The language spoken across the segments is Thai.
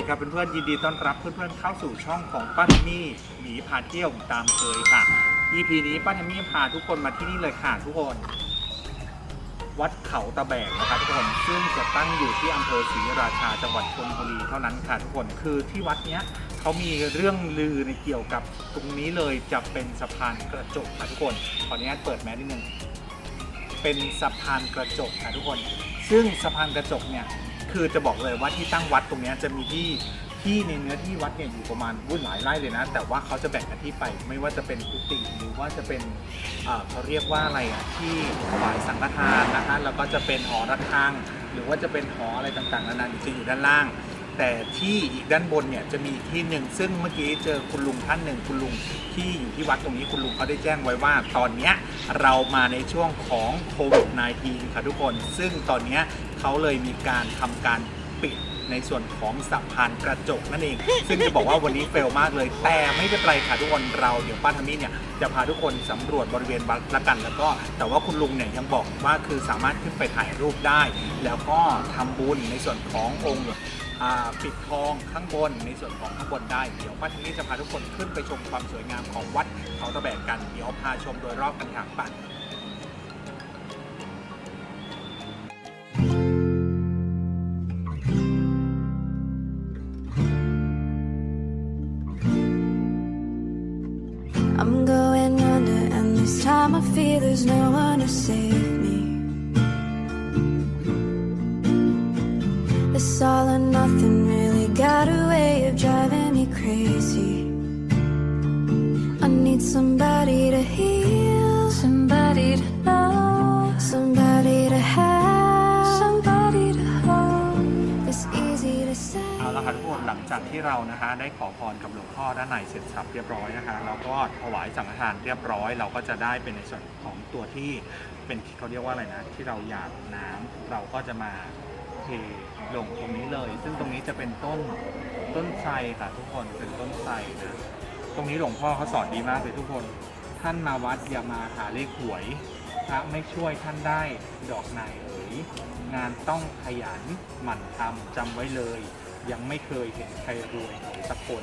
วัสดีครับเพื่อนๆยินดีต้อนรับเพื่อนๆเข้าสู่ช่องของป้าทมมี่หมีพาเที่ยวตามเคยค่ะ EP นี้ป้าทมมี่พาทุกคนมาที่นี่เลยค่ะทุกคน วัดเขาตะแบกนะครับทุกคนซึ่งจะตั้งอยู่ที่อำเภอศรีราชาจังหวัดชลบุรีเท่านั้นค่ะทุกคนคือที่วัดเนี้ยเขามีเรื่องลือในเกี่ยวกับตรงนี้เลยจะเป็นสะพานกระจกค่ะทุกคนขออนุญาตเปิดแมสนิดนึงเป็นสะพานกระจกค่ะทุกคน ซึ่งสะพานกระจกเนี่ย คือจะบอกเลยว่าที่ตั้งวัดตรงนี้จะมีที่ที่ในเนื้อที่วัดเนี่ยอยู่ประมาณวุ่นหลายไร่เลยนะ แต่ว่าเขาจะแบ่งหน้าที่ไปไม่ว่าจะเป็นกุฏิหรือว่าจะเป็นเอ่อเขาเรียกว่าอะไรอะที่ถวายสังฆทานนะคะแล้วก็จะเป็นหอระฆัง หรือว่าจะเป็นหออะไรต่างๆนานาจะอยู่ด้านล่าง แต่ที่อีกด้านบนเนี่ยจะมีที่หนึ่งซึ่งเมื่อกี้เจอคุณลุงท่านหนึ่งคุณลุงที่อยู่ที่วัดตรงนี้คุณลุงเขาได้แจ้งไว้ว่า ตอนเนี้ยเรามาในช่วงของโควิด -19 ค่ะทุกคน ซึ่งตอนเนี้ยเขาเลยมีการทำการปิดในส่วนของสะพานกระจกนั่นเอง ซึ่งจะบอกว่าวันนี้เฟลมากเลย แต่ไม่เป็นไรค่ะทุกคนเราเดี๋ยวป้าทามี่เนี่ยจะพาทุกคนสำรวจบริเวณวัดละกัน แล้วก็แต่ว่าคุณลุงเนี่ยยังบอกว่าคือสามารถขึ้นไปถ่ายรูปได้ แล้วก็ทำบุญในส่วนขององค์ ปิดทองข้างบนในส่วนของข้างบนได้ เดี๋ยวป้าทางนี้จะพาทุกคนขึ้นไปชมความสวยงามของวัดเขาตะแบกกัน เดี๋ยวพาชมโดยรอบกันค่ะไปัน I'm going under, and this time I feel there's no one to save จากที่เรานะคะได้ขอพรกับหลวงพ่อด้านในเสร็จสับเรียบร้อยนะคะแล้วก็ถวายสังฆทานเรียบร้อย เราก็จะได้เป็นในส่วนของตัวที่เป็นเขาเรียกว่าอะไรนะ ที่เราอยากน้ำเราก็จะมาเทลงตรงนี้เลย ซึ่งตรงนี้จะเป็นต้นต้นไทรค่ะทุกคนเป็นต้นไทรนะตรงนี้หลวงพ่อเขาสอนดีมากเลยทุกคน ท่านมาวัดอย่ามาหาเลขหวยพระไม่ช่วยท่านได้ดอกนายเอ๋ยงานต้องขยันหมั่นทำจำไว้เลย ยังไม่เคยเห็นใครรวยสักคน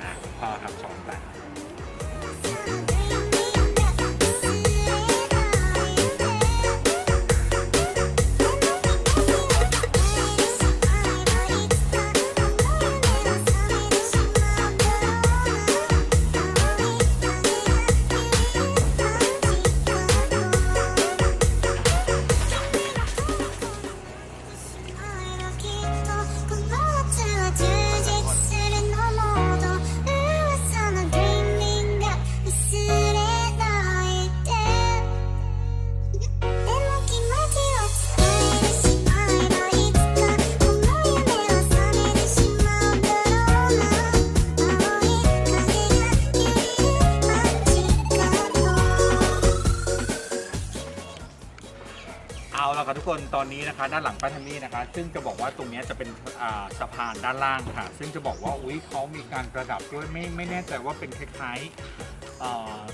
อะพ่อครับสอนไป ทุกคนตอนนี้นะคะ ด้านหลังป้าทันนี่นะคะ ซึ่งจะบอกว่าตรงนี้จะเป็นสะพานด้านล่างค่ะ ซึ่งจะบอกว่าอุ้ยเขามีการประดับด้วยไม่ไม่แน่ใจว่าเป็นคล้าย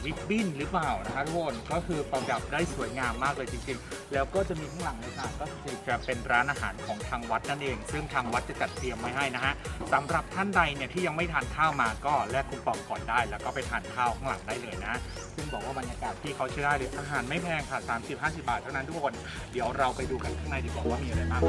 วิบบิ้นหรือเปล่านะคะทุกคนก็คือประดับได้สวยงามมากเลยจริงๆ แล้วก็จะมีข้างหลังเลยค่ะก็คือจะเป็นร้านอาหารของทางวัดนั่นเอง ซึ่งทางวัดจะจัดเตรียมไว้ให้นะฮะสำหรับท่านใดเนี่ยที่ยังไม่ทานข้าวมาก็แลกคูปองก่อนได้ แล้วก็ไปทานข้าวข้างหลังได้เลยนะ ซึ่งบอกว่าบรรยากาศที่เขาใช้ได้เลยอาหารไม่แพงค่ะ 30-50 บาทเท่านั้นทุกคนเดี๋ยวเราไปดูกันข้างในดีกว่าว่ามีอะไรบ้าง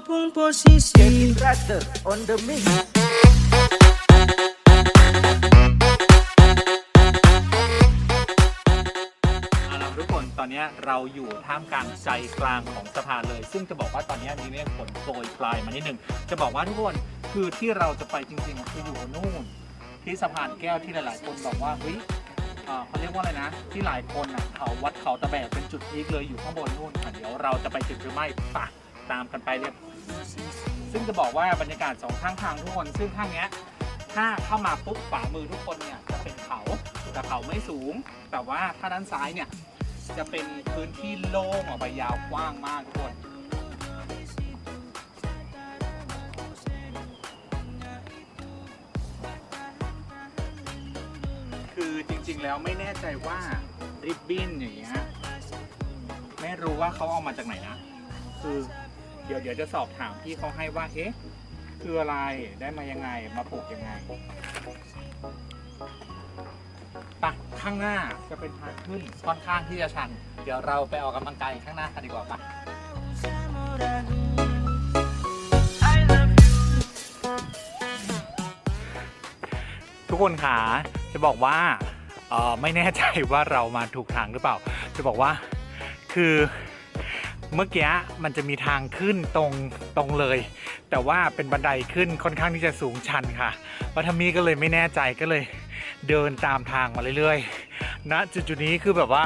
pong posisi Brother on the mix. เอาล่ะทุกคนตอนนี้เราอยู่ท่ามกลางใจกลางของสะพานเลย ซึ่งจะบอกว่าตอนนี้มีเมฆฝนโปรยปลายมานิดนึงจะบอกว่าทุกคนคือที่เราจะไปจริงๆคืออยู่นู่น ที่สะพานแก้วที่หลายๆ คนบอกว่าเฮ้ยอ่าเขาเรียกว่าอะไรนะ ที่หลายคนอะเขาวัดเขาตะแบกเป็นจุดพีคเลยอยู่ข้างบนนู่นค่ะเดี๋ยวเราจะไปถึงหรือไม่ปะ ตามกันไปเลยบซึ่งจะบอกว่าบรรยากาศสองข้างทางทุกคน ซึ่งข้างเนี้ยถ้าเข้ามาปุ๊บขวามือทุกคนเนี่ยจะเป็นเขาแต่เขาไม่สูง แต่ว่าถ้าด้านซ้ายเนี่ยจะเป็นพื้นที่โล่งออกไปยาวกว้างมากทุกคนคือจริงๆแล้วไม่แน่ใจว่าริบบิ้นอย่างเงี้ยไม่รู้ว่าเขาเอามาจากไหนนะ คือ เดี๋ยวเดี๋ยวจะสอบถามพี่เขาให้ว่า เอ๊ะ คืออะไร ได้มายังไง มาปลูกยังไงปะข้างหน้าจะเป็นทางขึ้นค่อนข้างที่จะชัน เดี๋ยวเราไปออกกำลังกายข้างหน้ากันดีกว่าปะทุกคนขาจะบอกว่าไม่แน่ใจว่าเรามาถูกทางหรือเปล่า จะบอกว่าคือ เมื่อกี้มันจะมีทางขึ้นตรงตรงเลย แต่ว่าเป็นบันไดขึ้นค่อนข้างที่จะสูงชันค่ะวัฒมีก็เลยไม่แน่ใจก็เลยเดินตามทางมาเรื่อยๆณจุดจุดๆนี้คือแบบว่า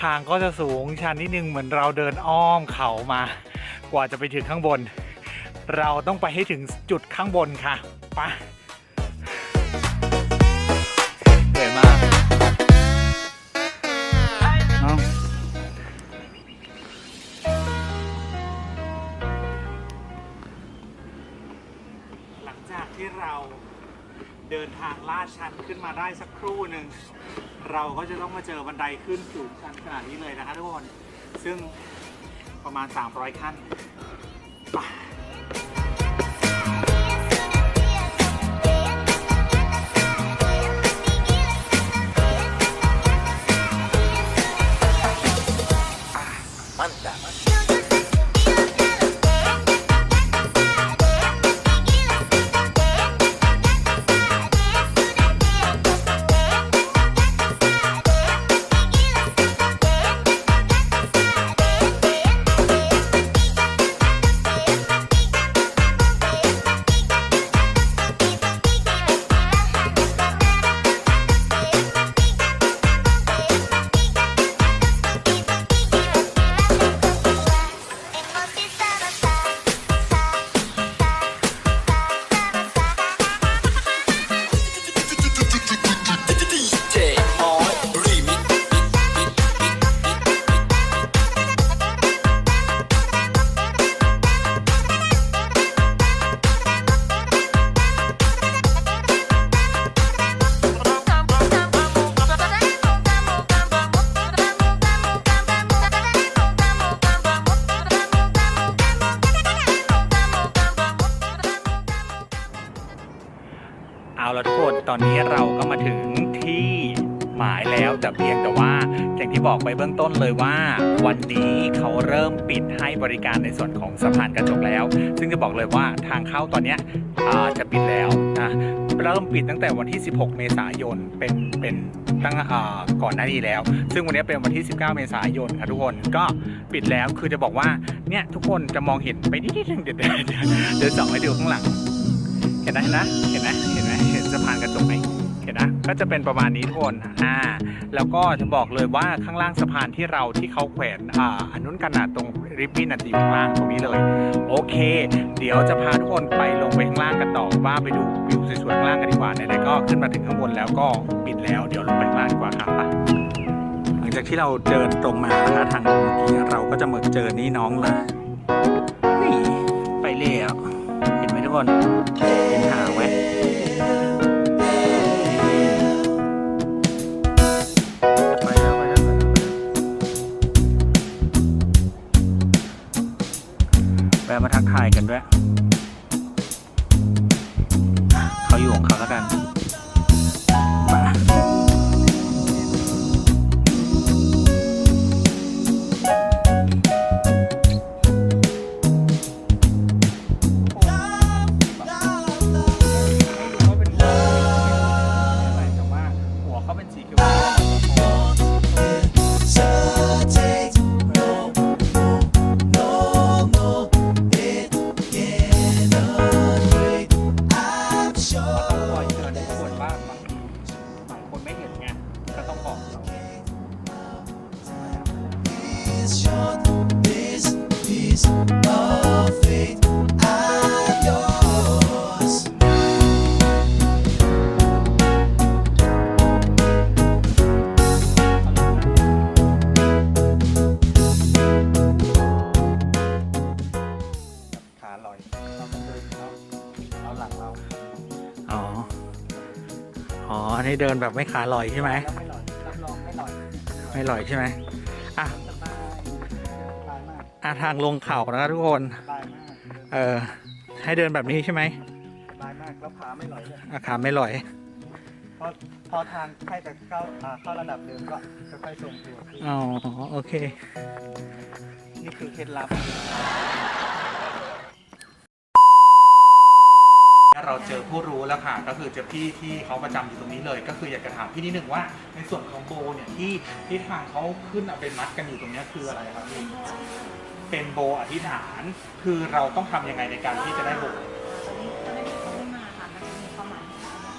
ทางก็จะสูงชันนิดนึงเหมือนเราเดินอ้อมเขามา กว่าจะไปถึงข้างบน เราต้องไปให้ถึงจุดข้างบนค่ะไป ขึ้นมาได้สักครู่หนึ่ง เราก็จะต้องมาเจอบันไดขึ้นสูงชันขนาดนี้เลยนะคะทุกคน ซึ่งประมาณ 300 ขั้น บอกไปเบื้องต้นเลยว่า วันนี้เขาเริ่มปิดให้บริการในส่วนของสะพานกระจกแล้ว ซึ่งจะบอกเลยว่าทางเข้าตอนนี้อาจะปิดแล้วนะเริ่มปิดตั้งแต่วันที่ 16 เมษายนเป็นเป็นตั้งก่อนหน้านี้แล้ว ซึ่งวันนี้เป็นวันที่ 19 เมษายนค่ะทุกคนก็ปิดแล้วคือจะบอกว่าเนี่ยทุกคนจะมองเห็นไปนิดนึงเดี๋ยวเดี๋ยวเดี๋ยวเดียวส่องให้ดูข้างหลัง เห็นนะเห็นะเห็นไหมเห็นไหมเห็นสะพานกระจกไหม ห็นนะก็จะเป็นประมาณนี้ทุกคนอ่าแล้วก็จะบอกเลยว่าข้างล่างสะพานที่เราที่เขาแขวนอ่าอันนู้นกันนะตรงริบบิ้นอะอยู่ข้างล่างตรงนี้เลย โอเค เดี๋ยวจะพาทุกคนไปลงไปข้างล่างกันต่อว่าไปดูวิวสวยๆข้างล่างกันดีกว่าไหนๆก็ขึ้นมาถึงข้างบนแล้วก็ปิดแล้วเดี๋ยวลงไปข้างล่างดีกว่าครับไปหลังจากที่เราเดินตรงมานะคะทางเมื่อกี้เราก็จะมาเจอนี่น้องเลยนี่ไปแล้วเห็นไหมทุกคนะมาทักทายกันด้วย เขาอยู่ของเขาแล้วกัน นนี้เดินแบบไม่ขาลอยใช่ไหมแล้วไม่ลอยรับรองไม่ลอยไม่ลอยใช่ไหมอะสบายสบายมากอะทางลงเขานะทุกคน สบายมากเออให้เดินแบบนี้ใช่ไหมสบายมากแล้วขาไม่ลอยเลยอาขาไม่ลอย พอพอทางใกล้จะเข้าอ่าเข้าระดับเดิมก็ค่อยๆทรงตัวขึ้นอ๋อโอเค นี่คือเคล็ดลับ เราเจอผู้รู้แล้วค่ะ ก็คือเจอพี่ที่เขาประจำอยู่ตรงนี้เลย ก็คืออยากจะถามพี่นิดหนึ่งว่า ในส่วนของโบเนี่ยที่ที่ทางเขาขึ้นเอาไปมัดกันอยู่ตรงเนี้ยคืออะไรครับพี่เป็นโบอธิษฐาน คือเราต้องทำยังไงในการที่จะได้โบตอนนี้ตอนนี้เขาไม่มาค่ะมันจะมีความหมาย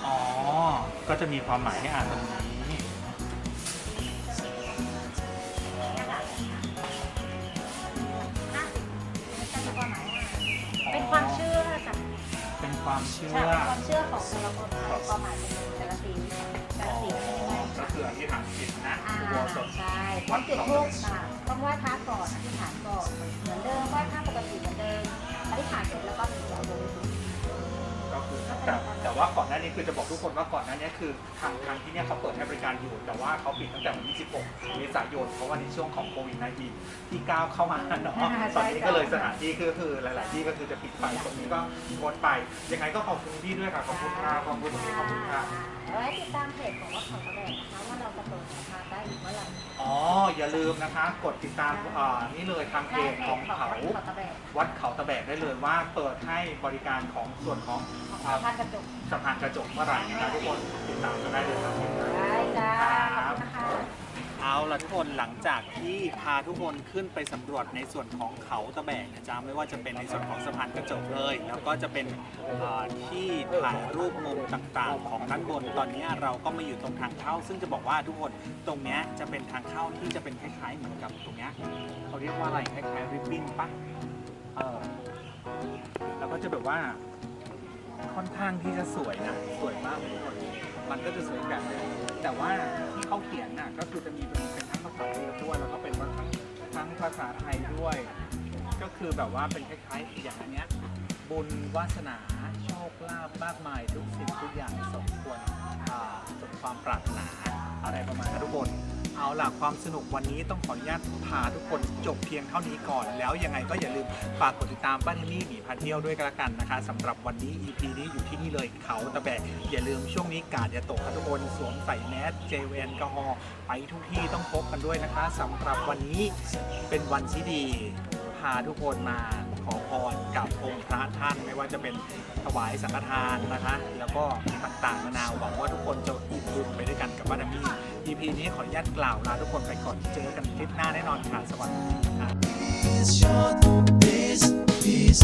อ๋อ ก็จะมีความหมายให้อ่านตรงนี้ เชื่อของแต่ละคนค่ะความหมายเป็นแต่ละสีแต่อ๋ละอสีไม่ได้ก็คืออธิษฐานจิตนะอ่าอุโบสถใช่ต้องจุดธูปค่ะต้องไหว้พระก่อนอธิษฐาน นหน้านี้คือจะบอกทุกคนว่าก่อนหน้านี้คือทางทางที่เนี่ยเขาเปิดให้บริการอยู่ แต่ว่าเขาปิดตั้งแต่วันที่ 16 เมษายนเพราะว่าในช่วงของโควิด -19 ที่ก้าวเข้ามาเนาะตอนนี้ก็เลยสถานที่คือคือหลาย ๆ ที่ก็คือจะปิดไปตรงนี้ก็งดไปยังไงก็ขอบคุณพี่ด้วยค่ะขอบคุณค่ะขอบคุณพี่ขอบคุณค่ะไว้ติดตามเพจของวัดเขาตะแบกนะคะว่าเราจะเปิดสาขาได้อีกเมื่อไหร่อ๋ออย่าลืมนะคะ กดติดตามอ่านี่เลยทางเพจของเขาวัดเขาตะแบกวัดเขาตะแบกได้เลยว่าเปิดให้บริการของส่วนของของอ่าท่านกระจกสะพานกระจกเมื่อไหร่นะคะทุกคนติดตามกันได้เลยครับได้จ้าขอบคุณนะคะเอาล่ะทุกคนหลังจากที่พาทุกคนขึ้นไปสำรวจในส่วนของเขาตะแบกนะจ๊ะไม่ว่าจะเป็นในส่วนของสะพานกระจกเลย แล้วก็จะเป็นเอ่อที่ถ่ายรูปมุมต่างๆ ของด้านบนตอนนี้เราก็มาอยู่ตรงทางเข้า ซึ่งจะบอกว่าทุกคนตรงเนี้ยจะเป็นทางเข้าที่จะเป็นคล้ายๆเหมือนกับตรงเนี้ยเขาเรียกว่าอะไรคล้ายๆริบบิ้นปะเออแล้วก็จะแบบว่า ค่อนข้างที่จะสวยนะ สวยมากทุกคนมันก็จะสวยแบบนึงแต่ว่าที่เขาเขียนน่ะก็คือจะมีเป็นเป็นทั้งภาษาอังกฤษด้วยแล้วก็เป็นทั้งทั้งภาษาไทยด้วย ก็คือแบบว่าเป็นคล้ายๆอย่างอันเนี้ยบุญวาสนาโชคลาภมากมายทุกสิ่งทุกอย่างสมควรสมความปรารถนาอะไรประมาณนั้นทุกคน เอาล่ะความสนุกวันนี้ต้องขออนุญาตพาทุกคนจบเพียงเท่านี้ก่อน แล้วยังไงก็อย่าลืมฝากกดติดตามบ้าเทนนี่หมีพาเที่ยวด้วยกันละกันนะคะสำหรับวันนี้ EP นี้อยู่ที่นี่เลยเขาตะแบกอย่าลืมช่วงนี้กาดอย่าตกครับทุกคนสวมใส่แมสเจลแอลกอฮอล์ไปทุกที่ต้องพบกันด้วยนะคะสำหรับวันนี้เป็นวันที่ดีาทุกคนมาขอพรกับองค์พระท่านไม่ว่าจะเป็นถวายสังฆทานนะคะ แล้วก็ต่างๆนานาหวังว่าทุกคนจะอิ่มบุญไปด้วยกันกับบ้านมี่ EP นี้ขออนุญาตกล่าวลาทุกคนไปก่อนเจอกันคลิปหน้าแน่นอนค่ะสวัสดีค่ะ is short. This piece